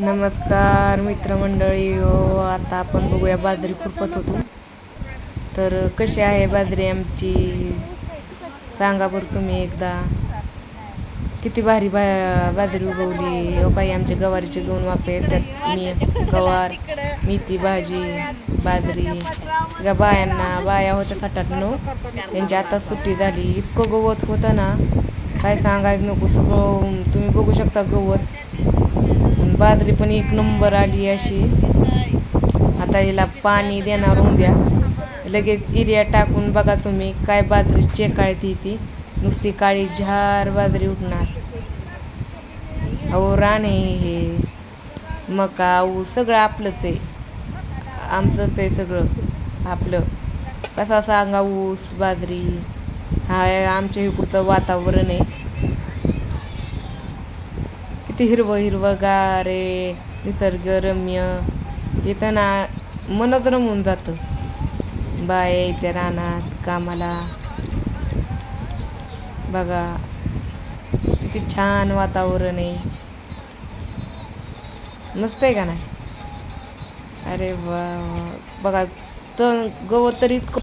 नमस्कार मित्रमंडळी. हो आता आपण बघूया बाजरी खुरपत होतो. तर कशी आहे बाजरी आमची? सांगा बरं तुम्ही एकदा. किती भारी बा बाजरी उगवली. हो बाई आमच्या गवारीचे दोन वापे त्यात मी गवार मेथी भाजी बाजरी. या बायांना बाया होत्या सात आठ नऊ त्यांची आता सुट्टी झाली. इतकं गवत होतं ना. काय सांगायचं नको सगळं तुम्ही बघू शकता गवत. बाजरी पण एक नंबर आली अशी. आता हिला पाणी देणार उद्या लगेच इरिया टाकून बघा तुम्ही काय बाजरी चेकाळती ती. नुसती काळी झार बाजरी उठणार अहो राणे हे. मका ऊस सगळं आपलं ते. आमचं ते सगळं आपलं. कसा सांगा ऊस बाजरी. हा आमच्या इकडचं वातावरण आहे. किती हिरवं हिरवंगार आहे निसर्गरम्य. इथं ना मनच रमून जातं. बाय त्या रानात कामाला. बघा किती छान वातावरण आहे. मस्त आहे का नाही? अरे वा वा. बघा तर गवत तर इतकं